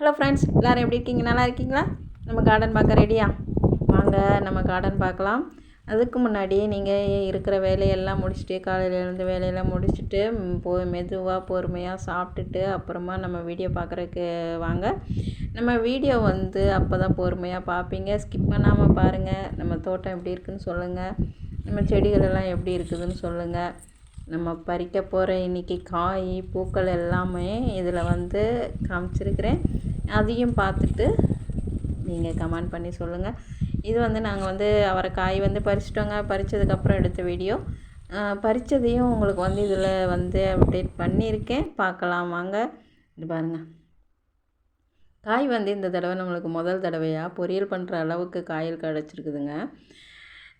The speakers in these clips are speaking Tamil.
ஹலோ ஃப்ரெண்ட்ஸ் எல்லோரும் எப்படி இருக்கீங்க? நல்லா இருக்கீங்களா? நம்ம கார்டன் பார்க்க ரெடியா வாங்க நம்ம கார்டன் பார்க்கலாம். அதுக்கு முன்னாடி நீங்கள் இருக்கிற வேலையெல்லாம் முடிச்சுட்டு காலையில் எழுந்து வேலையெல்லாம் முடிச்சுட்டு போ மெதுவாக பொறுமையாக சாப்பிட்டுட்டு அப்புறமா நம்ம வீடியோ பார்க்குறக்கு வாங்க. நம்ம வீடியோ வந்து அப்போ தான் பொறுமையாக பார்ப்பீங்க. ஸ்கிப் பண்ணாமல் பாருங்கள் நம்ம தோட்டம் எப்படி இருக்குதுன்னு சொல்லுங்கள் நம்ம செடிகள் எல்லாம் எப்படி இருக்குதுன்னு சொல்லுங்கள் நம்ம பறிக்க போகிற இன்றைக்கி காய் பூக்கள் எல்லாமே இதில் வந்து காமிச்சிருக்கிறேன். அதையும் பார்த்துட்டு நீங்கள் கமெண்ட் பண்ணி சொல்லுங்கள் இது வந்து நாங்கள் வந்து அவரை காய் வந்து பறிச்சிட்டோங்க. பறித்ததுக்கப்புறம் எடுத்த வீடியோ பறித்ததையும் உங்களுக்கு வந்து இதில் வந்து அப்டேட் பண்ணியிருக்கேன். பார்க்கலாம் வாங்க. இது பாருங்கள் காய் வந்து இந்த தடவை நம்மளுக்கு முதல் தடவையாக பொரியல் பண்ணுற அளவுக்கு காயில் கிடச்சிருக்குதுங்க.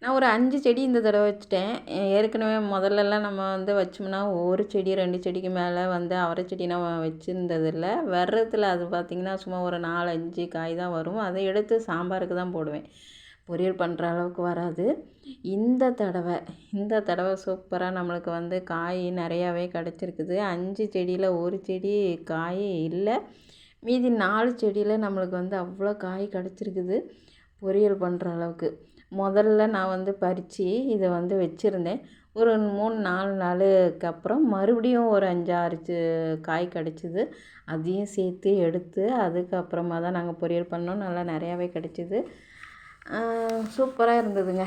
நான் ஒரு அஞ்சு செடி இந்த தடவை வச்சுட்டேன். ஏற்கனவே முதல்லலாம் நம்ம வந்து வச்சோம்னா ஒரு செடி ரெண்டு செடிக்கு மேலே வந்து அவரை செடி நான் வச்சுருந்ததில்ல. வர்றதுல அது பார்த்திங்கன்னா சும்மா ஒரு நாலு அஞ்சு காய் தான் வரும். அதை எடுத்து சாம்பாருக்கு தான் போடுவேன். பொரியல் பண்ணுற அளவுக்கு வராது. இந்த தடவை இந்த தடவை சூப்பராக நம்மளுக்கு வந்து காய் நிறையாவே கிடச்சிருக்குது. அஞ்சு செடியில் ஒரு செடி காய் இல்லை. மீதி நாலு செடியில் நம்மளுக்கு வந்து அவ்வளோ காய் கிடச்சிருக்குது. பொரியல் பண்ணுற அளவுக்கு. முதல்ல நான் வந்து பறித்து இதை வந்து வச்சுருந்தேன். ஒரு மூணு நாலு நாளுக்கு அப்புறம் மறுபடியும் ஒரு அஞ்சாறு காய் கிடச்சிது. அதையும் சேர்த்து எடுத்து அதுக்கப்புறமா தான் நாங்கள் பொரியல் பண்ணோம். நல்லா நிறையாவே கிடச்சிது. சூப்பராக இருந்ததுங்க.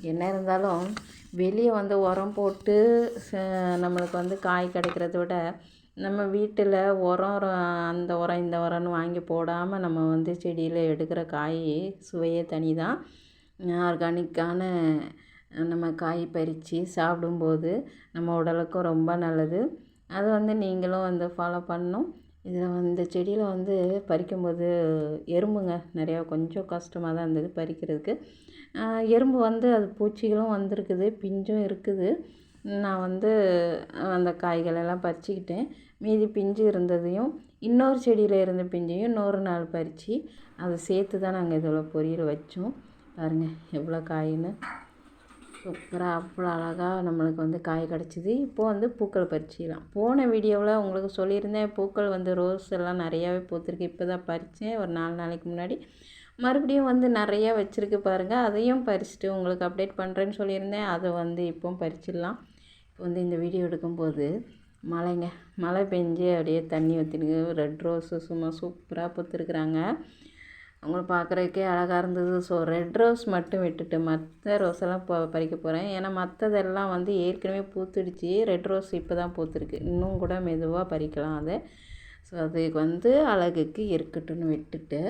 என்ன இருந்தாலும் வெளியே வந்து உரம் போட்டு ச- நம்மளுக்கு வந்து காய் கிடைக்கிறத விட நம்ம வீட்டில் உரம் அந்த உரம் இந்த உரம்னு வாங்கி போடாமல் நம்ம வந்து செடியில் எடுக்கிற காய் சுவையே தனி தான் ஆர்கானிக்கான நம்ம காய் பறித்து சாப்பிடும்போது நம்ம உடலுக்கும் ரொம்ப நல்லது. அது வந்து நீங்களும் வந்து ஃபாலோ பண்ணணும். இதில் வந்து செடியில் வந்து பறிக்கும்போது எறும்புங்க நிறையா கொஞ்சம் கஷ்டமாக தான் இருந்தது பறிக்கிறதுக்கு. எறும்பு வந்து அது பூச்சிகளும் வந்திருக்குது பிஞ்சும் இருக்குது. நான் வந்து அந்த காய்கள் எல்லாம் பறிச்சுக்கிட்டேன். மீதி பிஞ்சு இருந்ததையும் இன்னொரு செடியில் இருந்த பிஞ்சையும் இன்னொரு நாள் பறித்து அதை சேர்த்து தான் நாங்கள் இதில் பொரியல் வச்சோம். பாருங்கள் எவ்வளோ காயின்னு. சூப்பராக அவ்வளோ அழகாக நம்மளுக்கு வந்து காய் கிடச்சிது. இப்போது வந்து பூக்கள் பறிச்சிக்கலாம் போன வீடியோவில் உங்களுக்கு சொல்லியிருந்தேன் பூக்கள் வந்து ரோஸ் எல்லாம் நிறையாவே பூத்துருக்கு. இப்போ தான் பறித்தேன் ஒரு நாலு நாளைக்கு முன்னாடி. மறுபடியும் வந்து நிறையா வச்சுருக்கு பாருங்கள் அதையும் பறிச்சுட்டு உங்களுக்கு அப்டேட் பண்ணுறேன்னு சொல்லியிருந்தேன். அதை வந்து இப்போவும் பறிச்சிடலாம். இப்போ வந்து இந்த வீடியோ எடுக்கும்போது மழைங்க மழை பெஞ்சு அப்படியே தண்ணி ஊற்றினுங்க ரெட் ரோஸு சும்மா சூப்பராக பூத்துருக்குறாங்க. அவங்கள பார்க்குறதுக்கே அழகாக இருந்தது. ஸோ ரெட் ரோஸ் மட்டும் விட்டுட்டு மற்ற ரோஸ் எல்லாம் பறிக்க போகிறேன் ஏன்னா மற்றதெல்லாம் வந்து ஏற்கனவே பூத்துடுச்சு. ரெட் ரோஸ் இப்போ தான் பூத்துருக்கு. இன்னும் கூட மெதுவாக பறிக்கலாம் அதை. ஸோ அதுக்கு வந்து அழகுக்கு இருக்கட்டும்னு விட்டுட்டு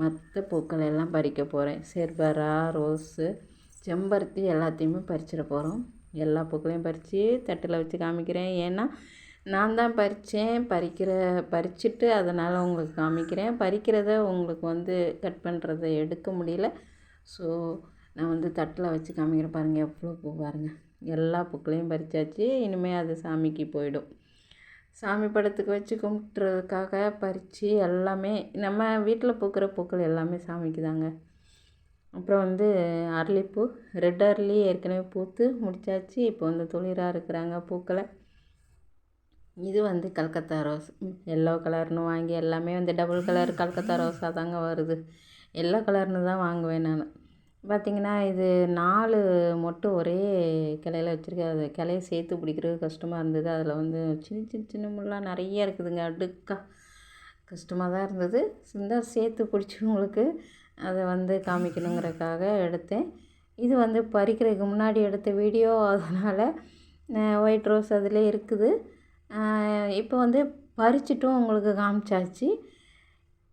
மற்ற பூக்கள் எல்லாம் பறிக்க போகிறேன் செர்பரா ரோஸு செம்பருத்தி எல்லாத்தையுமே பறிச்சிட போகிறோம் எல்லா பூக்களையும் பறித்து தட்டில் வச்சு காமிக்கிறேன். ஏன்னா நான் தான் பறித்தேன் பறிக்கிற பறிச்சுட்டு அதனால் உங்களுக்கு காமிக்கிறேன். பறிக்கிறத உங்களுக்கு வந்து கட் பண்ணுறத எடுக்க முடியல. ஸோ நான் வந்து தட்டில் வச்சு காமிக்கிறேன் பாருங்கள் எவ்வளோ பூ பாருங்கள் எல்லா பூக்களையும் பறிச்சாச்சு இனிமேல் அது சாமிக்கு போயிடும். சாமி படத்துக்கு வச்சு கும்பிட்றதுக்காக பறித்து எல்லாமே நம்ம வீட்டில் பூக்கிற பூக்கள் எல்லாமே சாமிக்கு தாங்க. அப்புறம் வந்து அரளிப்பூ ரெட் அரளி ஏற்கனவே பூத்து முடிச்சாச்சு. இப்போ வந்து துளிராக இருக்கிறாங்க பூக்களை. இது வந்து கல்கத்தா ரோஸ். எல்லோ கலர்னு வாங்கி எல்லாமே வந்து டபுள் கலர் கல்கத்தா ரோஸாக தாங்க வருது. எல்லோ கலர்னு தான் வாங்குவேன் நான். பார்த்திங்கன்னா இது நாலு மொட்டு ஒரே கிளையில வச்சுருக்கேன் அது கிளைய சேர்த்து பிடிக்கிறது கஷ்டமாக இருந்தது. அதில் வந்து சின்ன சின்ன சின்ன முள்ளாக நிறைய இருக்குதுங்க அடுக்காக கஷ்டமாக தான் இருந்தது. சிந்தா சேர்த்து பிடிச்சவங்களுக்கு அதை வந்து காமிக்கணுங்கிறதுக்காக எடுத்தேன். இது வந்து பறிக்கிறதுக்கு முன்னாடி எடுத்த வீடியோ அதனால் ஒயிட் ரோஸ் அதில் இருக்குது. இப்போ வந்து பறிச்சிட்டும் உங்களுக்கு காமிச்சாச்சு.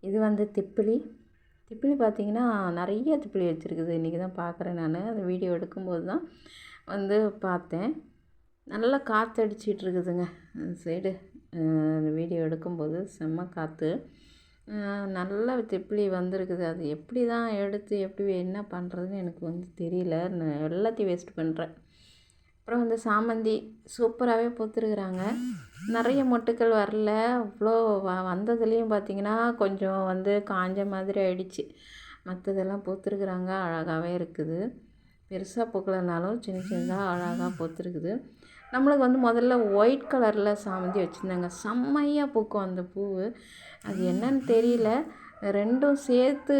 இது வந்து திப்பிலி. திப்பிலி பார்த்திங்கன்னா நிறைய திப்பிலி வச்சுருக்குது. இன்றைக்கி தான் பார்க்குறேன் நான். அந்த வீடியோ எடுக்கும்போது தான் வந்து பார்த்தேன். நல்லா காற்று அடிச்சிட்டு இருக்குதுங்க. அந்த சைடு அந்த வீடியோ எடுக்கும்போது செம்ம காற்று நல்ல திப்பிலி வந்திருக்குது. அது எப்படி தான் எடுத்து எப்படி என்ன பண்ணுறதுன்னு எனக்கு வந்து தெரியல. நான் எல்லாத்தையும் வேஸ்ட் பண்ணுறேன் அப்புறம் வந்து சாமந்தி சூப்பராகவே பூத்துருக்குறாங்க. நிறைய மொட்டுக்கள் வரல. அவ்வளோ வ வந்ததுலேயும் பார்த்தீங்கன்னா கொஞ்சம் வந்து காஞ்ச மாதிரி ஆயிடுச்சு. மற்றதெல்லாம் பூத்துருக்குறாங்க. அழகாகவே இருக்குது. பெருசாக பூக்கலைனாலும் சின்ன சின்னதாக அழகாக பூத்துருக்குது. நம்மளுக்கு வந்து முதல்ல ஒயிட் கலரில் சாமந்தி வச்சுருந்தாங்க. செம்மையாக பூக்கும் அந்த பூ அது என்னன்னு தெரியல. ரெண்டும் சேர்த்து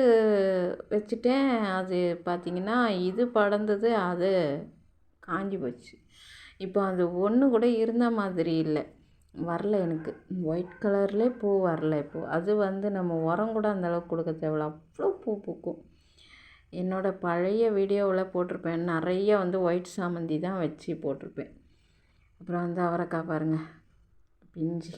வச்சுட்டேன். அது பார்த்திங்கன்னா இது படர்ந்தது அது காஞ்சி போச்சு. இப்போ அது ஒன்று கூட இருந்த மாதிரி இல்லை. வரல எனக்கு. ஒயிட் கலர்லேயே பூ வரல இப்போது அது வந்து நம்ம உரம் கூட அந்தளவுக்கு கொடுக்க தேவையில்ல. அவ்வளோ பூ பூக்கும். என்னோடய பழைய வீடியோவில் போட்டிருப்பேன். நிறைய வந்து ஒயிட் சாமந்தி தான் வச்சு போட்டிருப்பேன். அப்புறம் வந்து அவரைக்காய் பாருங்கள் பிஞ்சு.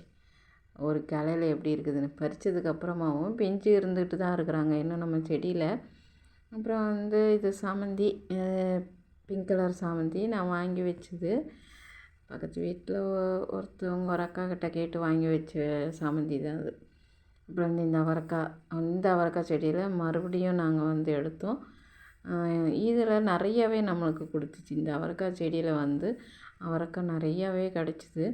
ஒரு கிளையில எப்படி இருக்குதுன்னு. பறித்ததுக்கப்புறமாவும் பிஞ்சு இருந்துகிட்டு தான் இருக்கிறாங்க. இன்னும் நம்ம செடியில். அப்புறம் வந்து இது சாமந்தி பிங்க் கலர் சாமந்தி நான் வாங்கி வச்சது. பக்கத்து வீட்டில் ஒருத்தவங்க ஒரு அக்கா கிட்ட கேட்டு வாங்கி வச்ச சாமந்தி தான் அது. அப்புறம் வந்து இந்த அவரைக்காய் அந்த அவரைக்காய் செடியில் மறுபடியும் நாங்கள் வந்து எடுத்தோம். இதில் நிறையவே நம்மளுக்கு கொடுத்துச்சு. இந்த அவரைக்காய் செடியில் வந்து அவரைக்காய் நிறையாவே கிடச்சிது.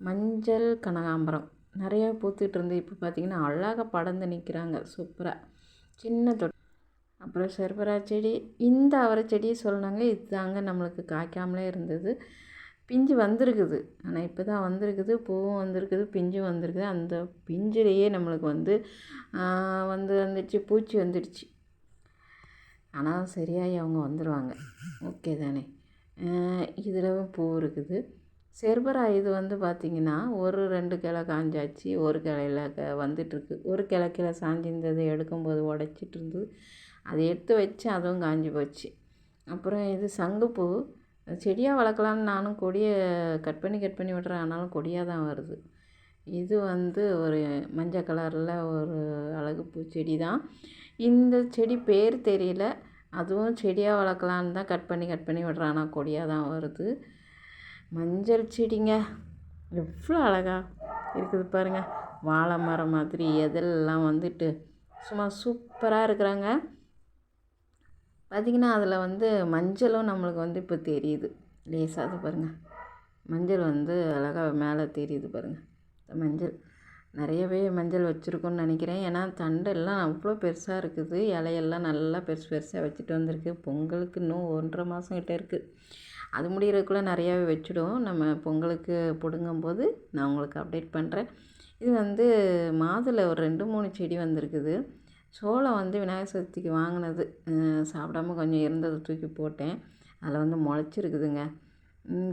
மஞ்சள் கனகாம்பரம் நிறையா பூத்துக்கிட்டு இருந்து இப்போ பார்த்திங்கன்னா அழகாக படர்ந்து நிற்கிறாங்க சூப்பராக சின்ன தொட் அப்புறம் சர்பரா செடி இந்த அவரை செடியை சொன்னாங்க இது தாங்க நம்மளுக்கு காய்க்காமலே இருந்தது. பிஞ்சு வந்திருக்குது. ஆனால் இப்போ தான் வந்திருக்குது பூவும் வந்திருக்குது பிஞ்சும் வந்திருக்குது. அந்த பிஞ்சிலேயே நம்மளுக்கு வந்து வந்து வந்துடுச்சு பூச்சி வந்துடுச்சு. ஆனால் சரியாகி அவங்க வந்துடுவாங்க ஓகே தானே? இதில் பூ இருக்குது. செர்பரா இது வந்து பார்த்திங்கன்னா ஒரு ரெண்டு கிளை காஞ்சாச்சு ஒரு கிளையில க வந்துட்டுருக்கு. ஒரு கிளை கிளை சாஞ்சிருந்ததை எடுக்கும்போது உடச்சிட்டு இருந்தது அதை எடுத்து வச்சு அதுவும் காஞ்சி போச்சு. அப்புறம் இது சங்குப்பூ செடியாக வளர்க்கலான்னு நானும் கொடியை கட் பண்ணி கட் பண்ணி விட்றேன். ஆனாலும் கொடியாக தான் வருது. இது வந்து ஒரு மஞ்சள் கலரில் ஒரு அழகு பூச்செடி தான். இந்த செடி பேர் தெரியல. அதுவும் செடியாக வளர்க்கலான்னு தான் கட் பண்ணி கட் பண்ணி விட்றேன். ஆனால் கொடியாக தான் வருது. மஞ்சள் செடிங்க. எவ்வளோ அழகாக இருக்குது பாருங்கள் வாழை மரம் மாதிரி எதெல்லாம் வந்துட்டு சும்மா சூப்பராக இருக்கிறாங்க. பார்த்திங்கன்னா அதில் வந்து மஞ்சளும் நம்மளுக்கு வந்து இப்போ தெரியுது. லேசாக அது பாருங்கள் மஞ்சள் வந்து அழகாக மேலே தெரியுது பாருங்கள் மஞ்சள். நிறையவே மஞ்சள் வச்சுருக்கோன்னு நினைக்கிறேன். ஏன்னா தண்டெல்லாம் அவ்வளோ பெருசாக இருக்குது. இலையெல்லாம் நல்லா பெருசு பெருசாக வச்சுட்டு வந்திருக்கு. பொங்கலுக்கு இன்னும் ஒன்றரை மாதம் கிட்டே இருக்குது அது முடிகிறதுக்குள்ளே நிறையாவே வச்சுடும் நம்ம பொங்கலுக்கு பிடுங்கும்போது நான் உங்களுக்கு அப்டேட் பண்ணுறேன் இது வந்து மாதுளை ஒரு ரெண்டு மூணு செடி வந்திருக்குது. சோளம் வந்து விநாயகர் சதுர்த்திக்கு வாங்கினது. சாப்பிடாம கொஞ்சம் இருந்தது தூக்கி போட்டேன். அதில் வந்து முளைச்சிருக்குதுங்க.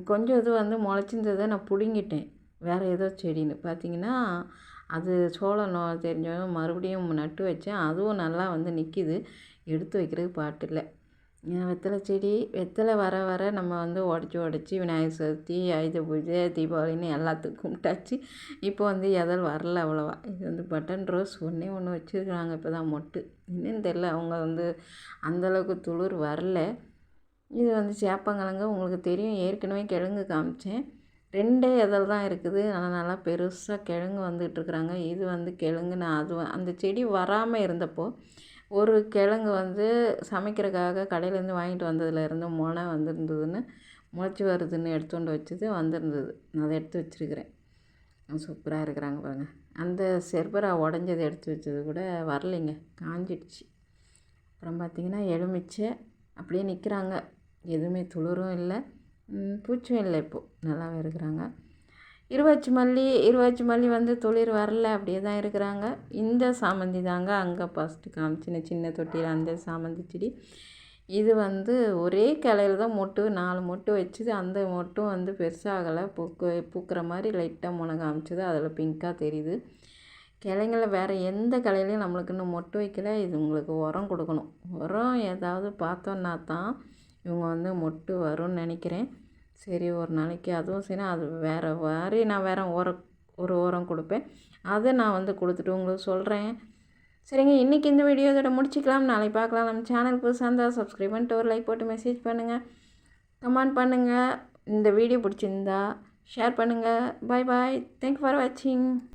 கொஞ்சம் இது வந்து முளைச்சிருந்ததை நான் பிடுங்கிட்டேன். வேறு ஏதோ செடின்னு. பார்த்தீங்கன்னா அது சோளம் நோ தெரிஞ்சவங்க மறுபடியும் நட்டு வச்சேன். அதுவும் நல்லா வந்து நிற்கிது எடுத்து வைக்கிறதுக்கு பாட்டு இல்லை வெத்தலை செடி வெத்தலை வர வர நம்ம வந்து உடச்சி உடச்சி விநாயகர் சதுர்த்தி ஆயுத பூஜை தீபாவளின்னு எல்லாத்துக்கும் கும்பிட்டாச்சு. இப்போ வந்து எதல் வரல அவ்வளோவா. இது வந்து பட்டன் ரோஸ் ஒன்றே ஒன்று வச்சுருக்குறாங்க. இப்போ தான் மொட்டு. என்னன்னு தெரில அவங்க வந்து அந்தளவுக்கு துளிர் வரல. இது வந்து சேப்பங்கிழங்கு. உங்களுக்கு தெரியும். ஏற்கனவே கிழங்கு காமிச்சேன். ரெண்டே இதழ் தான் இருக்குது. ஆனால் நல்லா பெருசாக கிழங்கு வந்துகிட்ருக்குறாங்க இது வந்து கிழங்கு நான் அது அந்த செடி வராமல் இருந்தப்போ ஒரு கிழங்கு வந்து சமைக்கிறதுக்காக கடையிலேருந்து வாங்கிட்டு வந்ததுலேருந்து முனை வந்திருந்ததுன்னு முளைச்சி வருதுன்னு எடுத்துகிட்டு வச்சது வந்திருந்தது. அதை எடுத்து வச்சுருக்கிறேன். சூப்பராக இருக்கிறாங்க பாருங்கள் அந்த செர்பரா உடஞ்சதை எடுத்து வச்சது கூட வரலைங்க. காஞ்சிடுச்சு. அப்புறம் பார்த்திங்கன்னா எலுமிச்சை அப்படியே நிற்கிறாங்க. எதுவுமே துளிரும் இல்லை. பூச்சும் இல்லை இப்போது நல்லாவே இருக்கிறாங்க. இருவாச்சி மல்லி இருவாச்சி மல்லி வந்து துளிர் வரல அப்படியே தான் இருக்கிறாங்க. இந்த சாமந்தி தாங்க அங்கே ஃபஸ்ட்டு காமிச்சின சின்ன தொட்டியில் அந்த சாமந்தி செடி. இது வந்து ஒரே கிளையில் தான் மொட்டு நாலு மொட்டு வச்சுது. அந்த மொட்டும் வந்து பெருசாகலை. பூக்கு பூக்கிற மாதிரி லைட்டாக முனை காமிச்சது. அதில் பிங்க்காக தெரியுது. கிளைங்கள வேறு எந்த கிளையிலையும் நம்மளுக்கு இன்னும் மொட்டு வைக்கல. இது உங்களுக்கு உரம் கொடுக்கணும். உரம் ஏதாவது பார்த்தோன்னா தான் இவங்க வந்து மொட்டு வரும்னு நினைக்கிறேன். சரி ஒரு நாளைக்கு அதுவும் சரி அது வேறு மாதிரி நான் வேறு ஓரம் ஒரு ஓரம் கொடுப்பேன். அதை நான் வந்து கொடுத்துட்டு உங்களுக்கு சொல்கிறேன் சரிங்க இன்றைக்கி இந்த வீடியோ இதோட முடிச்சிக்கலாம். நாளைக்கு பார்க்கலாம். நம்ம சேனல் புதுசாக இருந்தால் சப்ஸ்கிரைப் பண்ணிட்டு ஒரு லைக் போட்டு மெசேஜ் பண்ணுங்கள் கமெண்ட் பண்ணுங்கள் இந்த வீடியோ பிடிச்சிருந்தா ஷேர் பண்ணுங்கள் பாய் பாய் தேங்க் ஃபார் வாட்சிங்